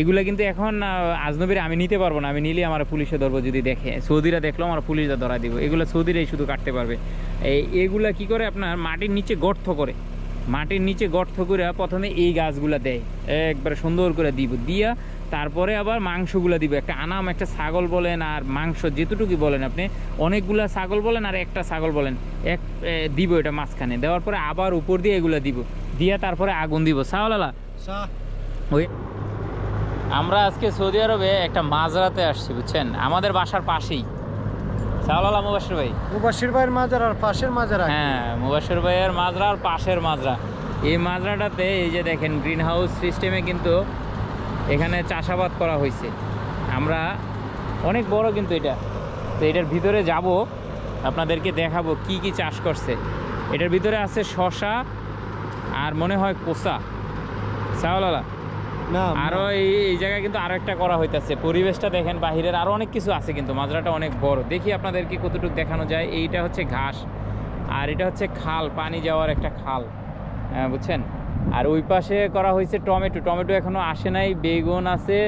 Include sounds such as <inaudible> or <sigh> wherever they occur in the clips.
এগুলা কিন্তু এখন আজনবীর আমি নিতে পারব না আমি নিলে আমার পুলিশে ধরবো যদি দেখে। সৌদিরা দেখল আমার পুলিশরা ধরা দিব। এগুলো সৌদিরাই শুধু কাটতে পারবে। এই এগুলা কি করে আপনার মাটির নিচে গর্ত করে। মাটির নিচে গর্ত করে প্রথমে এই গাছগুলা দেয়। একবারে সুন্দর করে দিব। দিয়া তারপরে আবার মাংসগুলা দিব। একটা আনাম একটা ছাগল বলেন আর মাংস যেটুকুই বলেন আপনি অনেকগুলা ছাগল বলেন আর একটা ছাগল বলেন এক দিব এটা মাঝখানে। দেওয়ার পরে আবার উপর দিয়ে এগুলা দিব। দিয়া তারপরে আগুন দিব। সাওলালা ওই আমরা আজকে সৌদি আরবে একটা মাঝরাতে আসছি বুঝছেন? আমাদের বাসার পাশেই। মুবাসির ভাই। মুবাসির ভাইয়ের মাজার আর পাশের মাজার। হ্যাঁ মুবাসির ভাইয়ের মাজরা আর পাশের মাজরা। এই মাজরাটাতে এই যে দেখেন গ্রিন হাউস সিস্টেমে কিন্তু এখানে চাষাবাদ করা হয়েছে। আমরা অনেক বড় কিন্তু এটা। তো এটার ভিতরে যাব আপনাদেরকে দেখাবো কি কি চাষ করছে। এটার ভিতরে আছে শশা আর মনে হয় কোসা। সাওলালা না আরও এই এই জায়গায় কিন্তু আরও একটা করা হইতাছে। পরিবেশটা দেখেন বাহিরের আরও অনেক কিছু আছে কিন্তু মাজরাটা অনেক বড়। দেখি আপনাদেরকে কতটুকু দেখানো যায়। এইটা হচ্ছে ঘাস আর এটা হচ্ছে খাল পানি যাওয়ার একটা খাল। হ্যাঁ, বুঝছেন? আর ওই পাশে করা হয়েছে টমেটো। টমেটো এখনও আসে নাই বেগুন আছে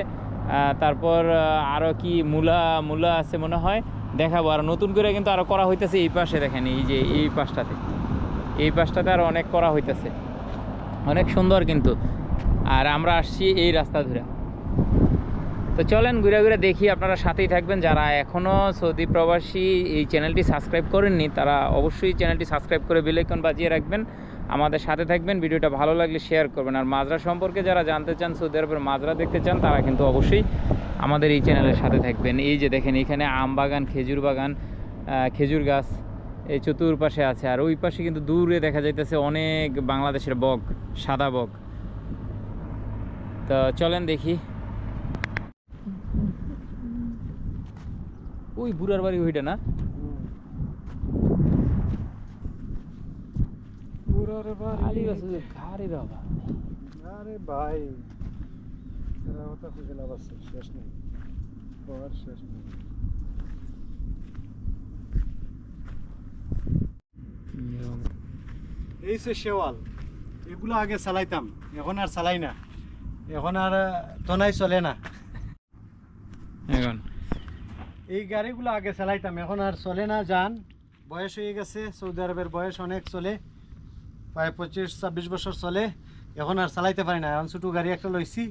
তারপর আহ, আরও কি মূলা মূলা আছে মনে হয়। দেখাবো। আর নতুন করে কিন্তু আরও করা হইতেছে এই পাশে দেখেন এই যে এই পাশটাতে। এই পাশটাতে আরও অনেক করা হইতেছে। অনেক সুন্দর কিন্তু। আর আমরা আসছি এই রাস্তা ধরে। তো চলেন ঘুরে ঘুরে দেখি, আপনারা সাথেই থাকবেন। যারা এখনও সৌদি প্রবাসী, এই চ্যানেলটি সাবস্ক্রাইব করেননি, তারা অবশ্যই চ্যানেলটি সাবস্ক্রাইব করে বেলাইকন বাজিয়ে রাখবেন। আমাদের সাথে থাকবেন, ভিডিওটা ভালো লাগলে শেয়ার করবেন। আর মাজরা সম্পর্কে যারা জানতে চান সৌদি আরবের মাজরা দেখতে চান, তারা কিন্তু অবশ্যই আমাদের এই চ্যানেলের সাথে থাকবেন। এই যে দেখেন, এখানে আম বাগান, খেজুর বাগান খেজুর গাছ, এই চতুর্পাশে আছে। আর ওই পাশে কিন্তু দূরে দেখা যাইতেছে অনেক বাংলাদেশের বক, সাদা বগ তো চলেন দেখি ওই বুড়ার বাড়ি ওইটা না পুরার বাড়ি। আদিবাসী ঘাড়ের অভাব নেই। আরে ভাই এরা কথা খুঁজে লাভ আছে শেষ নেই আর শেষ নেই এই সে শেওয়াল এগুলো আগে চালাইতাম এখন আর চালাই না এখন আর তনাই চলে না। এখন? এই গাড়িগুলো আগে চালাইতাম এখন আর চলে না যান। বয়স হয়ে গেছে সৌদি আরবের বয়স অনেক চলে প্রায় পঁচিশ ছাব্বিশ বছর চলে এখন আর চালাইতে পারি না। এখন ছোটো গাড়ি একটা লইছি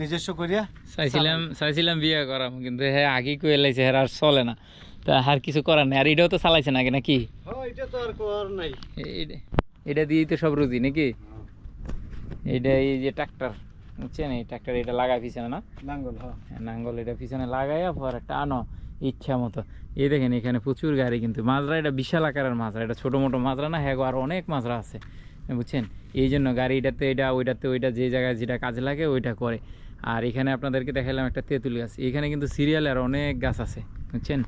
নিজস্ব করিয়া চাইছিলাম চাইছিলাম বিয়ে করাম কিন্তু হ্যাঁ আগে কই এলাইছে হ্যাঁ আর চলে না। তা আর কিছু করার নেই আর এটাও তো চালাইছে নাকি? নাকি এটা তো আর কর নাই। এটা দিয়েই তো সব রুজি নাকি? এইটা এই যে ট্রাক্টর। বুঝছেন এই ট্রাক্টর এটা লাগাই পিছনে না? লাঙ্গল হ্যাঁ। হ্যাঁ, নাঙ্গল এটা পিছনে লাগাইয়া পরে টানো ইচ্ছা মতো। এই দেখেন এখানে প্রচুর গাড়ি কিন্তু। মাজরা এটা বিশাল আকারের মাজরা এটা ছোটো মোটো মাজরা না হ্যাঁ গো, আরও অনেক মাজরা আছে। বুঝছেন? এই জন্য গাড়ি এটাতে এটা ওইটাতে ওইটা যে জায়গায় যেটা কাজে লাগে ওইটা করে। আর এখানে আপনাদেরকে দেখালাম একটা তেঁতুল গাছ। এখানে কিন্তু সিরিয়ালে আর অনেক গাছ আছে বুঝছেন?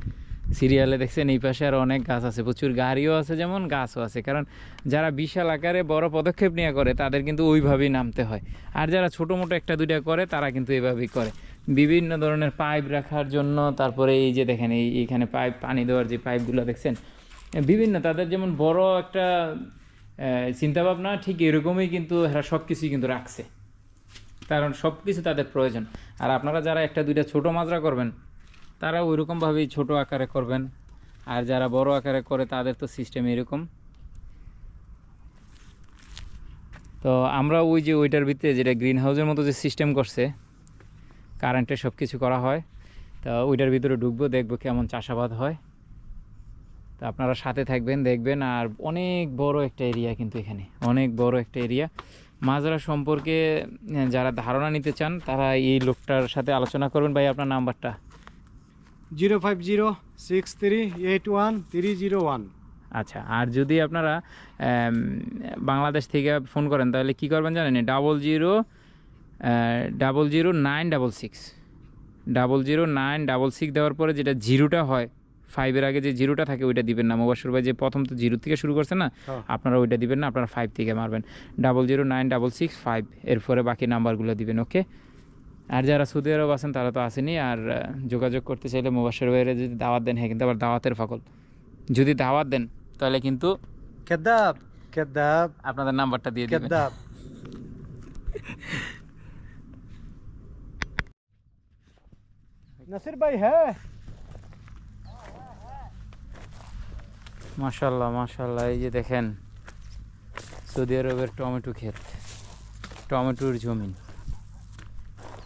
সিরিয়ালে দেখছেন এই পাশে আর অনেক গাছ আছে, প্রচুর গাড়িও আছে যেমন গাছও আছে। কারণ যারা বিশাল আকারে বড় পদক্ষেপ নিয়ে করে, তাদের কিন্তু ওইভাবেই নামতে হয়। আর যারা ছোটো মোটো একটা দুইটা করে, তারা কিন্তু এভাবেই করে। বিভিন্ন ধরনের পাইপ রাখার জন্য, তারপরে এই যে দেখেন, এই এইখানে পাইপ, পানি দেওয়ার যে পাইপগুলো দেখছেন, বিভিন্ন তাদের যেমন বড় একটা চিন্তাভাবনা, ঠিক এরকমই কিন্তু এরা সব কিছুই কিন্তু রাখছে। কারণ সব কিছু তাদের প্রয়োজন। আর আপনারা যারা একটা দুইটা ছোট মাজরা করবেন তারা ওইরকমভাবেই ছোট আকারে করবেন। আর যারা বড় আকারে করে, তাদের তো সিস্টেম এরকম। তো আমরা ওই যে ওইটার ভিতরে যেটা গ্রিন হাউসের মতো যে সিস্টেম করছে কারেন্টে সব কিছু করা হয়, তো ওইটার ভিতরে ঢুকবো, দেখব কেমন চাষাবাদ হয়। তো আপনারা সাথে থাকবেন, দেখবেন, আর অনেক বড় একটা এরিয়া কিন্তু এখানে, অনেক বড় একটা এরিয়া মাজরা সম্পর্কে যারা ধারণা নিতে চান, তারা এই লোকটার সাথে আলোচনা করবেন। ভাই, আপনার নাম্বারটা? Zero five zero six three eight one three zero one. আচ্ছা আর যদি আপনারা বাংলাদেশ থেকে ফোন করেন তাহলে কি করবেন জানেন? Double zero double zero nine double six. Double zero nine double six দেওয়ার পরে যেটা জিরোটা হয় ফাইভের আগে যে জিরোটা থাকে ওইটা দিবেন না। মোবাসুর ভাই যে প্রথম তো জিরো থেকে শুরু করছে না হ্যাঁ। আপনারা ওইটা দিবেন না আপনারা ফাইভ থেকে মারবেন। Double zero nine double six five এরপরে বাকি নাম্বারগুলো দিবেন ওকে? আর যারা সৌদি আরব আছেন তারা তো আসেনি। আর যোগাযোগ করতে চাইলে মোবাসের বাইরে যদি দাওয়াত দেন হ্যাঁ কিন্তু আবার দাওয়াতের ফাকল। যদি দাওয়াত দেন তাহলে কিন্তু কেদাব কেদাব আপনাদের নাম্বারটা দিয়ে দিবেন। কেদাব নাসির ভাই হ্যাঁ। মাশাল্লাহ মাশাল্লাহ এই যে দেখেন সৌদি আরবের টমেটো ক্ষেত টমেটোর জমিন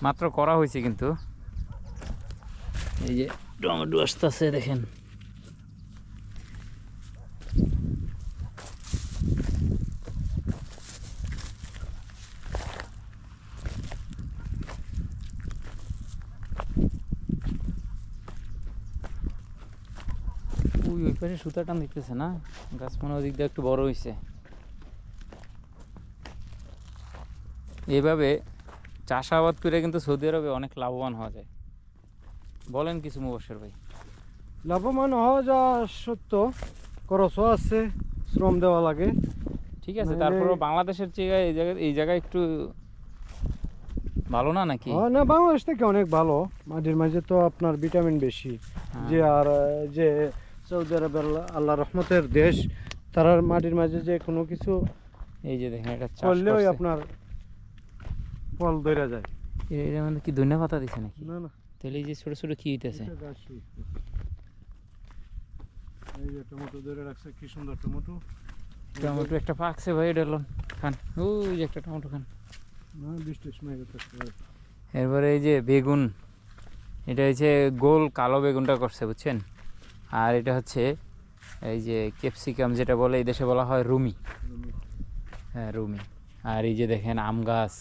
মাত্র করা হয়েছে কিন্তু। এই যে টমেটো আসতেছে, দেখেন। ওই সুতা টান দেখতেছে না? গাছ মনে ওদিক দিয়ে একটু বড় হয়েছে এইভাবে চাষাবাদ করে কিন্তু সৌদি আরবে অনেক লাভবান হওয়া যায়। বলেন কিছু মুবাসের ভাই। লাভবান হওয়া যা সত্য খরচও আছে শ্রম দেওয়া লাগে। ঠিক আছে নাইলে- তারপরও বাংলাদেশের জায়গায় এই জায়গায় এই জায়গায় একটু ভালো না নাকি? হ্যাঁ, না বাংলাদেশ থেকে অনেক ভালো। মাটির মাঝে তো আপনার ভিটামিন বেশি। হ্যাঁ। যে আর যে সৌদি আরবের আল্লাহ রহমতের দেশ তারার মাটির মাঝে যে কোনো কিছু এই যে দেখেন এটা করলেও আপনার ফল ধরে যায়। এর মধ্যে কি ধনিয়া পাতা দিছে নাকি? না না। তাহলে এই যে ছোট ছোট কি হইতেছে? এই যে টমেটো ধরে রাখছে কি সুন্দর টমেটো। টমেটো একটা পাকছে ভাই এটা লন খান। ওই যে একটা টমেটো খান। না বৃষ্টির সময়। এরপরে এই যে বেগুন এটা হচ্ছে গোল কালো বেগুনটা করছে বুঝছেন? আর এটা হচ্ছে এই যে ক্যাপসিকাম যেটা বলে এই দেশে বলা হয় রুমি। হ্যাঁ রুমি। আর এই যে দেখেন আম গাছ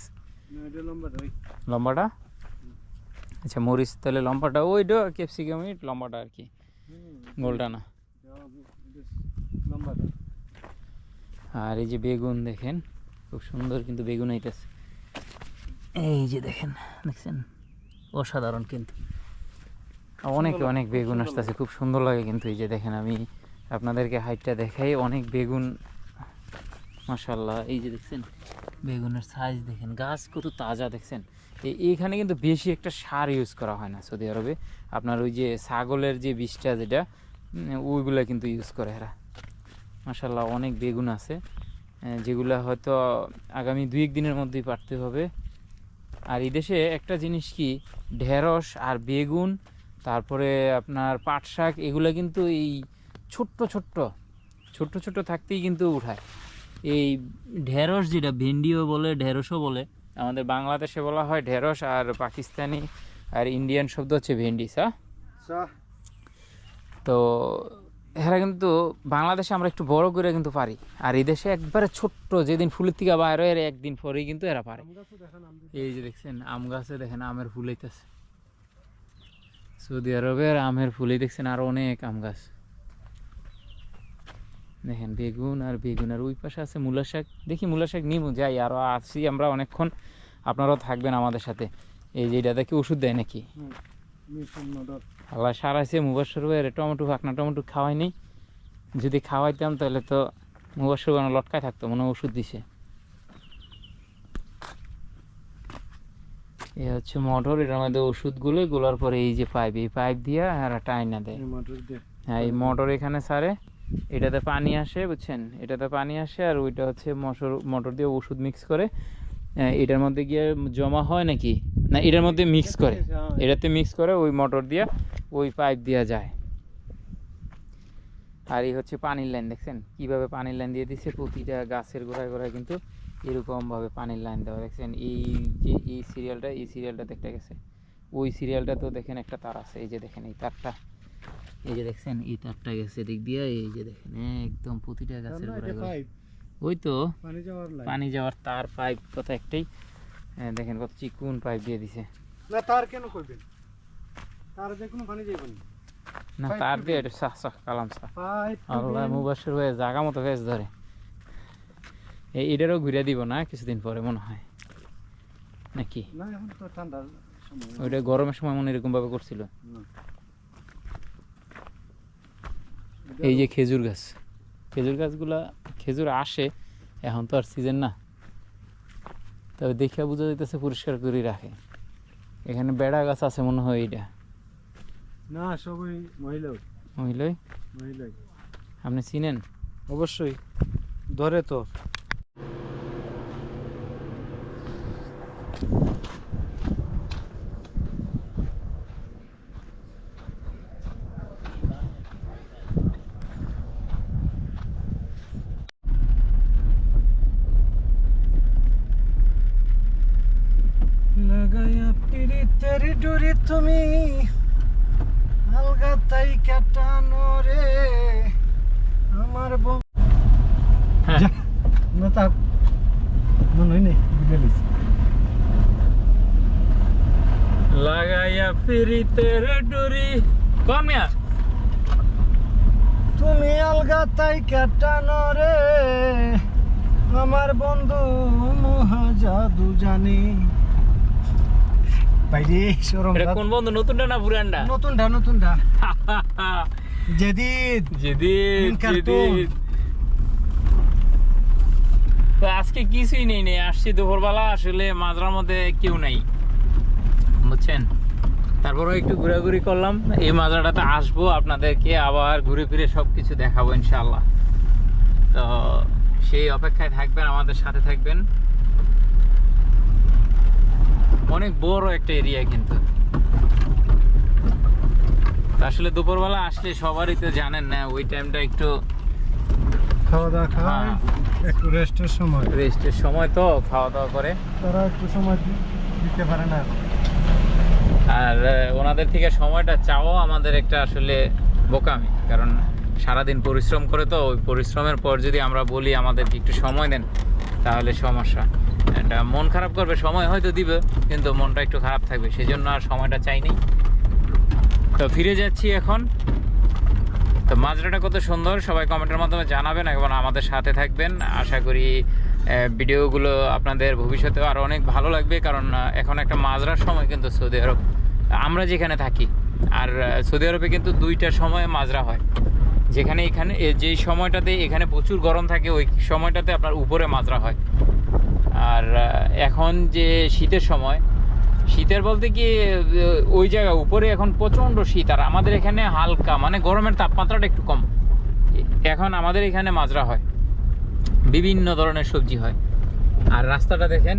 লম্বাটা আচ্ছা মরিচ তাহলে লম্বাটা ওইটা ক্যাপসিকামই লম্বাটা আর কি। গোলটা না আর এই যে বেগুন দেখেন খুব সুন্দর কিন্তু বেগুন হইতেছে এই যে দেখেন দেখছেন? অসাধারণ কিন্তু। অনেক অনেক বেগুন আসতেছে খুব সুন্দর লাগে কিন্তু এই যে দেখেন আমি আপনাদেরকে হাইটটা দেখাই অনেক বেগুন মাশাল্লাহ এই যে দেখছেন, বেগুনের সাইজ দেখেন, গাছ কত তাজা দেখছেন। এই এইখানে কিন্তু বেশি একটা সার ইউজ করা হয় না সৌদি আরবে। আপনার ওই যে ছাগলের যে বিষটা যেটা ওইগুলা কিন্তু ইউজ করে এরা। মাশাল্লাহ অনেক বেগুন আছে যেগুলা হয়তো আগামী দুই এক দিনের মধ্যেই পারতে হবে। আর এই দেশে একটা জিনিস কি, ঢেঁড়স আর বেগুন, তারপরে আপনার পাট শাক এগুলো কিন্তু এই ছোট্ট ছোট্ট ছোট্ট ছোট্ট থাকতেই কিন্তু উঠায়। এই ঢেঁড়স যেটা ভেন্ডিও বলে ঢেঁড়সও বলে আমাদের বাংলাদেশে বলা হয় ঢেঁড়স আর পাকিস্তানি আর ইন্ডিয়ান শব্দ হচ্ছে ভেন্ডিস হ্যাঁ চা তো এরা কিন্তু বাংলাদেশে আমরা একটু বড় করে কিন্তু পারি আর এই দেশে একবারে ছোট্ট যেদিন ফুলের থেকে বাইর হয় এর একদিন পরেই কিন্তু এরা পারে। এই যে দেখছেন আম গাছে দেখেন আমের ফুল হইতেছে। সৌদি আরবের আমের ফুলই দেখছেন আরও অনেক আম গাছ। দেখেন বেগুন আর বেগুন আর ওই পাশে আছে মূলা শাক। দেখি মূলা শাক নিব যাই আরও আছি আমরা অনেকক্ষণ। আপনারাও থাকবেন আমাদের সাথে। এই যে এটা দেখি ওষুধ দেয় নাকি। আল্লাহ সারাইছে মুবাসর ভাইয়ের টমেটো ফাঁকনা টমেটো খাওয়াইনি যদি খাওয়াইতাম তাহলে তো মুবাসর বানো লটকায় থাকতো মনে ওষুধ দিছে। এ হচ্ছে মোটর এটার মধ্যে ওষুধগুলো গোলার পরে এই যে পাইপ এই পাইপ দিয়ে আর টাইনা দেয়। হ্যাঁ এই মোটর এখানে সারে। এটাতে পানি আসে বুঝছেন? এটাতে পানি আসে আর ওইটা হচ্ছে মশর মোটর দিয়ে ওষুধ মিক্স করে এটার মধ্যে গিয়ে জমা হয় নাকি? না এটার মধ্যে মিক্স করে। হ্যাঁ, এটাতে মিক্স করে ওই মোটর দিয়ে ওই পাইপ দিয়া যায়। আর এই হচ্ছে পানির লাইন দেখছেন? কীভাবে পানির লাইন দিয়ে দিচ্ছে প্রতিটা গাছের গোড়ায় গোড়ায় কিন্তু এরকম ভাবে পানির লাইন দেওয়া দেখছেন? এই যে এই সিরিয়ালটা এই সিরিয়ালটা দেখতে গেছে। ওই সিরিয়ালটা তো দেখেন একটা তার আছে এই যে দেখেন এই তারটা। এই যে দেখছেন এই তারটা গেছে দিক দিয়ে এই যে দেখেন একদম প্রতিটা গাছের ওই তো পানি যাওয়ার লাইন। পানি যাওয়ার তার পাইপ কত একটাই। দেখেন কত চিকুন পাইপ দিয়ে দিছে। না তার কেন করবেন? তার যে কোনো পানি যাইব না। তার দিয়ে এটা সাহ সাহ কালাম সাহ আল্লাহ। মুবাসির হয়ে জাগা মতো ফেস ধরে। এই এটারও ঘুরে দিব না কিছুদিন পরে মনে হয়। নাকি? না এখন তো সময়। ওইটা গরমের সময় মনে এরকম ভাবে করছিল। না। এই যে খেজুর গাছ। খেজুর গাছগুলা খেজুর আসে এখন তো আর সিজন না। তবে দেখিয়া বুঝা যাইতেছে পরিষ্কার করে রাখে। এখানে বেড়া গাছ আছে মনে হয় এইটা। না সবাই মহিলা মহিলাই? মহিলাই। আপনি চিনেন? অবশ্যই। ধরে তো লাগাইয়া পিরিতের ডুরি তুমি আলগা তাই কাটানো রে লিছি। লাগাইয়া ফিরিতে রে ডুরি। কোন তুমি আলগা তাই কাটানো রে। আমার বন্ধু মহা জাদু জানি। বাইরে সরম কোন বন্ধু? নতুনটা না পুরানটা? নতুনটা নতুনটা। <laughs> মিন কার্টুন। যেদিন তো আজকে কিছুই নেই নেই। আসছি দুপুরবেলা আসলে মাজরার মধ্যে কেউ নাই। বুঝছেন? তারপরেও একটু ঘোরাঘুরি করলাম। এই মাজরাটাতে আসব আপনাদেরকে আবার ঘুরে ফিরে সব কিছু দেখাবো ইনশাল্লাহ তো সেই অপেক্ষায় থাকবেন আমাদের সাথে থাকবেন। অনেক বড় একটা এরিয়া কিন্তু। আসলে দুপুরবেলা আসলে সবারই তো জানেন না ওই টাইমটা একটু খাওয়া দাওয়া খাওয়া হ্যাঁ। একটু রেস্টের সময়। রেস্টের সময় তো খাওয়া দাওয়া করে। তারা একটু সময় দিতে পারে না। আর ওনাদের থেকে সময়টা চাওয়া আমাদের একটা আসলে বোকামি কারণ সারাদিন পরিশ্রম করে তো ওই পরিশ্রমের পর যদি আমরা বলি আমাদেরকে একটু সময় দেন তাহলে সমস্যা। এটা মন খারাপ করবে সময় হয়তো দিবে কিন্তু মনটা একটু খারাপ থাকবে সেই জন্য আর সময়টা চাইনি। তো ফিরে যাচ্ছি এখন। তো মাজরাটা কত সুন্দর, সবাই কমেন্টের মাধ্যমে জানাবেন এবং আমাদের সাথে থাকবেন। আশা করি ভিডিওগুলো আপনাদের ভবিষ্যতেও আরও অনেক ভালো লাগবে, কারণ এখন একটা মাজরার সময় কিন্তু সৌদি আরব, আমরা যেখানে থাকি। আর সৌদি আরবে কিন্তু দুইটা সময়ে মাজরা হয়। যেখানে এখানে যেই সময়টাতে এখানে প্রচুর গরম থাকে, ওই সময়টাতে আপনার উপরে মাজরা হয়। আর এখন যে শীতের সময় শীতের বলতে কি ওই জায়গা, উপরে এখন প্রচণ্ড শীত, আর আমাদের এখানে হালকা মানে গরমের তাপমাত্রাটা একটু কম। এখন আমাদের এখানে মাজরা হয়, বিভিন্ন ধরনের সবজি হয়। আর রাস্তাটা দেখেন।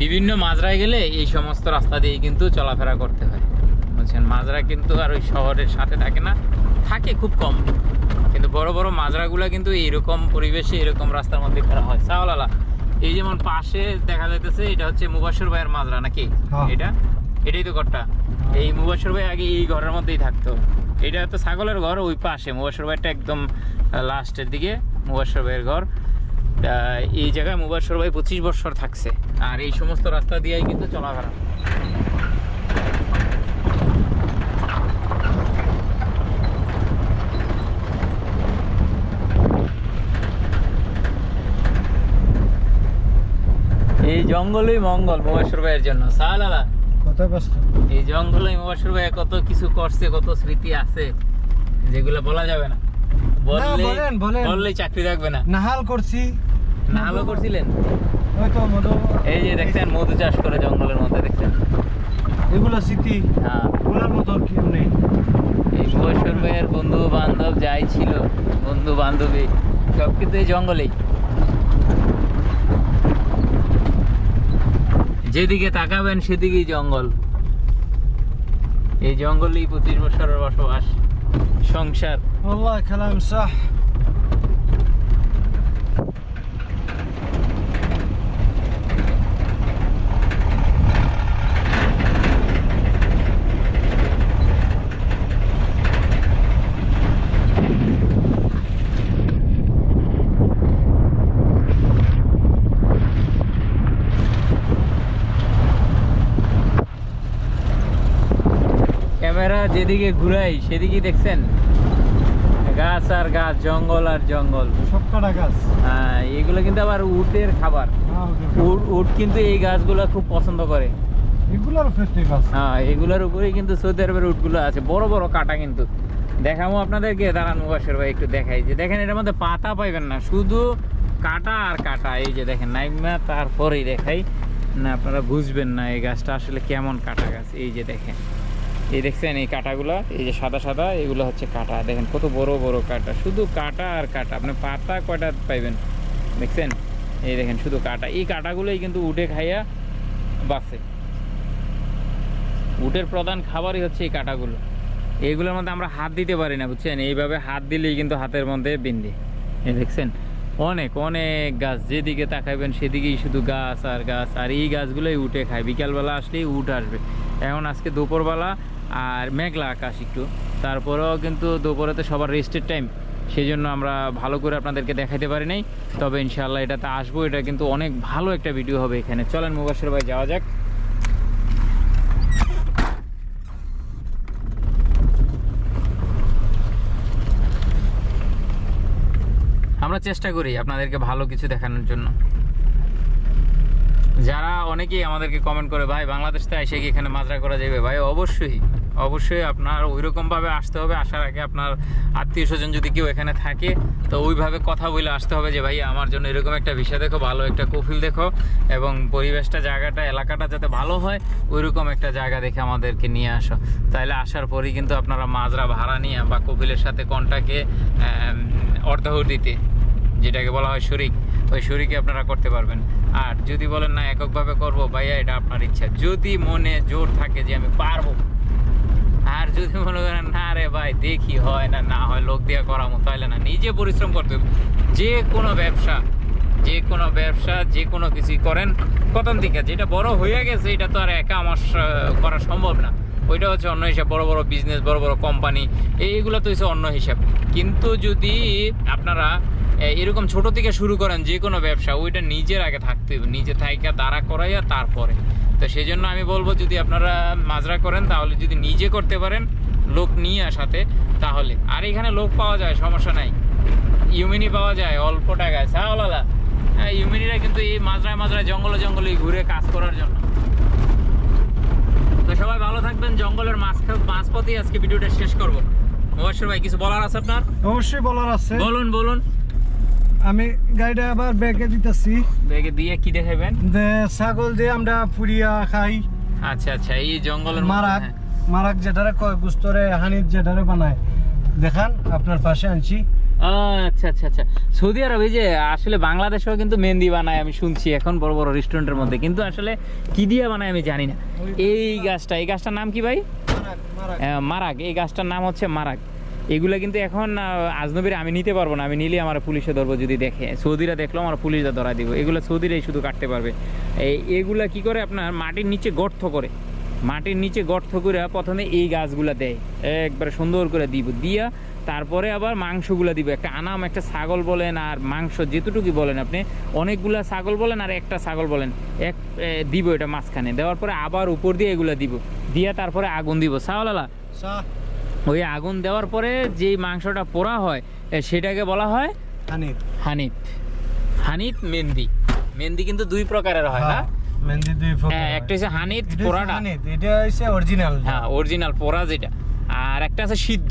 বিভিন্ন মাজরায় গেলে এই সমস্ত রাস্তা দিয়ে কিন্তু চলাফেরা করতে হয়। বুঝছেন মাজরা কিন্তু আর ওই শহরের সাথে থাকে না থাকে খুব কম। কিন্তু বড় বড় মাজরাগুলো কিন্তু এইরকম পরিবেশে এরকম রাস্তার মধ্যে করা হয়। সাওলালা এই যেমন পাশে দেখা যাইতেছে এটা হচ্ছে মুবাসর ভাইয়ের মাজরা নাকি? হ্যাঁ। এটা? এটাই তো ঘরটা। এই মুবাসর ভাই আগে এই ঘরের মধ্যেই থাকতো। এটা তো ছাগলের ঘর ওই পাশে। মুবাসর ভাইটা একদম লাস্টের দিকে মুবাসর ভাইয়ের ঘর। এই জায়গায় মুবাসর ভাই পঁচিশ বছর থাকছে। আর এই সমস্ত রাস্তা দিয়েই কিন্তু চলাফেরা এই জঙ্গলই মঙ্গল মুবাসর ভাইয়ের জন্য। সালালা কত ব্যস্ত এই জঙ্গলে মুবাসর ভাই কত কিছু করছে কত স্মৃতি আছে যেগুলো বলা যাবে না। বললে। বললেই চাকরি থাকবে না। নাহাল করছি। না ভালো করছিলেন এই যে দেখছেন মধু চাষ করে জঙ্গলের মধ্যে দেখছেন? এগুলো স্মৃতি। হ্যাঁ। ওগুলোর মতো কেউ নেই। এই মুবাসর ভাইয়ের বন্ধু বান্ধব যাই ছিল বন্ধু বান্ধবী সব কিন্তু এই জঙ্গলেই। যেদিকে তাকাবেন সেদিকেই জঙ্গল। এই জঙ্গলেই পঁচিশ বছরের বসবাস সংসার। আল্লাহ খেলাম সাহ যেদিকে ঘুরাই সেদিকে দেখছেন? গাছ আর গাছ জঙ্গল আর জঙ্গল। সব কাটা গাছ? হ্যাঁ এগুলো কিন্তু আবার উটের খাবার। হ্যাঁ, উট উট কিন্তু এই গাছগুলো খুব পছন্দ করে। এগুলোর হ্যাঁ এগুলোর উপরেই কিন্তু সৌদি আরবের উটগুলো আছে। বড় বড় কাটা কিন্তু। দেখাবো আপনাদেরকে। দাঁড়ান মুবাসের ভাই একটু দেখাই। যে দেখেন এটার মধ্যে পাতা পাইবেন না। শুধু কাটা আর কাটা। এই যে দেখেন নাইমা তারপরেই দেখাই। না আপনারা বুঝবেন না এই গাছটা আসলে কেমন কাটা গাছ। এই যে দেখেন। এই দেখছেন এই কাটাগুলো, এই যে সাদা সাদা, এগুলো হচ্ছে কাঁটা। দেখেন কত বড় বড় কাঁটা। শুধু কাঁটা আর কাঁটা। আপনি পাতা কয়টা পাইবেন? দেখছেন? এই দেখেন শুধু কাঁটা। এই কাঁটাগুলোই কিন্তু উঠে খাইয়া বাসে উটের প্রধান খাবারই হচ্ছে এই কাঁটাগুলো। এইগুলোর মধ্যে আমরা হাত দিতে পারি না, বুঝছেন? এইভাবে হাত দিলেই কিন্তু হাতের মধ্যে বিন্দে। এই দেখছেন? অনেক অনেক গাছ যেদিকে তাকাইবেন সেদিকেই শুধু গাছ আর গাছ। আর এই গাছগুলোই উঠে খায়। বিকালবেলা আসলেই উঠ আসবে। এখন আজকে দুপুরবেলা আর মেঘলা আকাশ একটু। তারপরেও কিন্তু দুপুরে তো সবার রেস্টের টাইম সেই জন্য আমরা ভালো করে আপনাদেরকে দেখাতে পারি নাই। তবে ইনশাল্লাহ এটাতে আসব। এটা কিন্তু অনেক ভালো একটা ভিডিও হবে এখানে। চলেন মুবাসের ভাই, যাওয়া যাক। আমরা চেষ্টা করি আপনাদেরকে ভালো কিছু দেখানোর জন্য। যারা অনেকেই আমাদেরকে কমেন্ট করে, ভাই, বাংলাদেশ থেকে এসে কি এখানে মাজরা করা যাবে ভাই, অবশ্যই। অবশ্যই আপনার ওইরকমভাবে আসতে হবে। আসার আগে আপনার আত্মীয় স্বজন যদি কেউ এখানে থাকে, তো ওইভাবে কথা বলে আসতে হবে যে, ভাই, আমার জন্য এরকম একটা বিষয় দেখো, ভালো একটা কফিল দেখো। এবং পরিবেশটা, জায়গাটা, এলাকাটা যাতে ভালো হয়, ওইরকম একটা জায়গা দেখে আমাদেরকে নিয়ে আসো। তাহলে আসার পরেই কিন্তু আপনারা মাজরা ভাড়া নিয়ে বা কপিলের সাথে কন্টাকে অর্ধাহুতিতে যেটাকে বলা হয় শরিক, ওই শরিকে আপনারা করতে পারবেন। আর যদি বলেন না, এককভাবে করব, ভাইয়া, এটা আপনার ইচ্ছা। যদি মনে জোর থাকে যে, আমি পারব আর যদি মনে করেন না রে ভাই, দেখি হয় না না হয়, লোক দিয়ে করামো তাহলে না। নিজে পরিশ্রম করতে যে কোনো ব্যবসা, যে কোনো ব্যবসা, যে কোনো কিছুই করেন, প্রথম দিকে যেটা বড় হয়ে গেছে, এটা তো আর একা আমার করা সম্ভব না। ওইটা হচ্ছে অন্য হিসাব, বড় বড় বিজনেস বড় বড় কোম্পানি এইগুলো তো হচ্ছে অন্য হিসাব। কিন্তু যদি আপনারা এরকম ছোট থেকে শুরু করেন যে কোনো ব্যবসা, ওইটা নিজের আগে থাকতে হবে। নিজে থাইকা, দাঁড়া করাইয়া তারপরে। তো সেই জন্য আমি বলব, যদি আপনারা মাজরা করেন, তাহলে যদি নিজে করতে পারেন লোক নিয়ে আসাতে তাহলে। আর এখানে লোক পাওয়া যায় সমস্যা নাই। ইউমিনি পাওয়া যায় অল্প টাকায়। সাওলাদা হ্যাঁ ইউমিনিরা কিন্তু এই মাজরায় মাজরায় জঙ্গলে জঙ্গলে ঘুরে কাজ করার জন্য। তো সবাই ভালো থাকবেন। জঙ্গলের মাছ মাঝপথেই আজকে ভিডিওটা শেষ করব। মুবাসির ভাই কিছু বলার আছে আপনার? অবশ্যই বলার আছে। বলুন বলুন। আমি গাড়িটা আবার ব্যাগে দিতেছি। ব্যাগে দিয়ে কি দেখাবেন? ছাগল দিয়ে আমরা পুরিয়া খাই। আচ্ছা আচ্ছা। এই জঙ্গলের মধ্যে, মারাক হ্যাঁ। যেটারে কয় গুস্তরে হানির যেটারে বানায়। দেখান আপনার পাশে আনছি। আচ্ছা আচ্ছা আচ্ছা। সৌদি আরব এই যে আসলে বাংলাদেশেও কিন্তু মেহেন্দি বানায় আমি শুনছি এখন বড় বড় রেস্টুরেন্টের মধ্যে। কিন্তু আসলে কি দিয়ে বানায় আমি জানি না। এই গাছটা এই গাছটার নাম কি ভাই? মারাক মারাক। এই গাছটার নাম হচ্ছে মারাক। এগুলা কিন্তু এখন আজনবীর আমি নিতে পারব না। আমি নিলে আমার পুলিশে ধরবো যদি দেখে। সৌদিরা দেখল আমার পুলিশরা ধরা দিব। এগুলো সৌদিরাই শুধু কাটতে পারবে। এগুলা কি করে আপনার? মাটির নিচে গর্ত করে। মাটির নিচে গর্ত করে প্রথমে এই গাছগুলা দেয়। একবারে সুন্দর করে দিব দিয়া তারপরে আবার মাংসগুলা দিব। একটা আনাম একটা ছাগল বলেন আর মাংস যেটুকুই বলেন আপনি অনেকগুলা ছাগল বলেন আর একটা ছাগল বলেন। এক দিব এটা মাঝখানে। দেওয়ার পরে আবার উপর দিয়ে এগুলা দিব। দিয়া তারপরে আগুন দিব। সাওলালা ওই আগুন দেওয়ার পরে যেই মাংসটা পোড়া হয় সেটাকে বলা হয় হানির হানিত হানিত মেহেন্দি। মেহেন্দি কিন্তু দুই প্রকারের হয় না? হ্যাঁ, মেহেন্দি দুই প্রকার হ্যাঁ একটা হচ্ছে হানিত পোড়াটা। এটা হচ্ছে অরিজিনাল হ্যাঁ অরিজিনাল পোড়া যেটা। আর একটা আছে সিদ্ধ।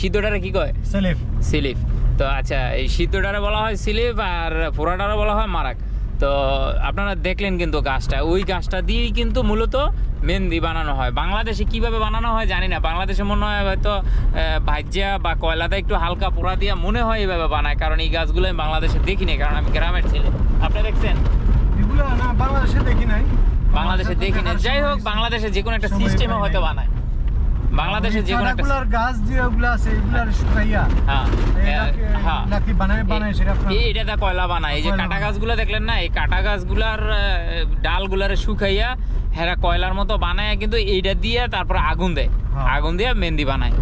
সিদ্ধটারে কি কয়? সেলিফ। সিলিপ তো আচ্ছা এই সিদ্ধটারে বলা হয় সিলিপ আর পোড়াটারে বলা হয় মারাক। তো আপনারা দেখলেন কিন্তু গাছটা। ওই গাছটা দিয়েই কিন্তু মূলত মেহেন্দি বানানো হয়। বাংলাদেশে কীভাবে বানানো হয় জানি না। বাংলাদেশে মনে হয় হয়তো ভাজ্যা বা কয়লাতে একটু হালকা পোড়া দিয়া মনে হয় এইভাবে বানায়। কারণ এই গাছগুলো আমি বাংলাদেশে দেখিনি কারণ আমি গ্রামের ছেলে। আপনি দেখছেন? এগুলো না বাংলাদেশে দেখি নাই। বাংলাদেশে দেখি না যাই হোক বাংলাদেশে যে কোনো একটা সিস্টেমে হয়তো বানায়। বাংলাদেশে যে কোনো একটা গাছ দিয়ে ওগুলো আছে এগুলার শুকাইয়া হ্যাঁ হ্যাঁ এগুলাকে বানায় বানায় সেটা এটা দা কয়লা বানায়। এই যে কয়লা কাটা গাছগুলো দেখলেন না? এই কাটা গাছগুলার ডালগুলারে শুকাইয়া হেরা কয়লার মতো বানায় কিন্তু এইটা দিয়ে তারপর আগুন দেয়। হ্যাঁ। আগুন দিয়ে মেহেন্দি বানায়।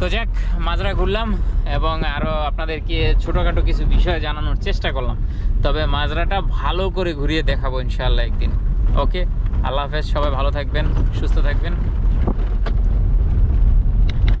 তো যাক মাজরা ঘুরলাম এবং আরও আপনাদেরকে ছোটোখাটো কিছু বিষয় জানানোর চেষ্টা করলাম। তবে মাজরাটা ভালো করে ঘুরিয়ে দেখাবো ইনশাল্লাহ একদিন। ওকে, আল্লাহ হাফেজ, সবাই ভালো থাকবেন, সুস্থ থাকবেন।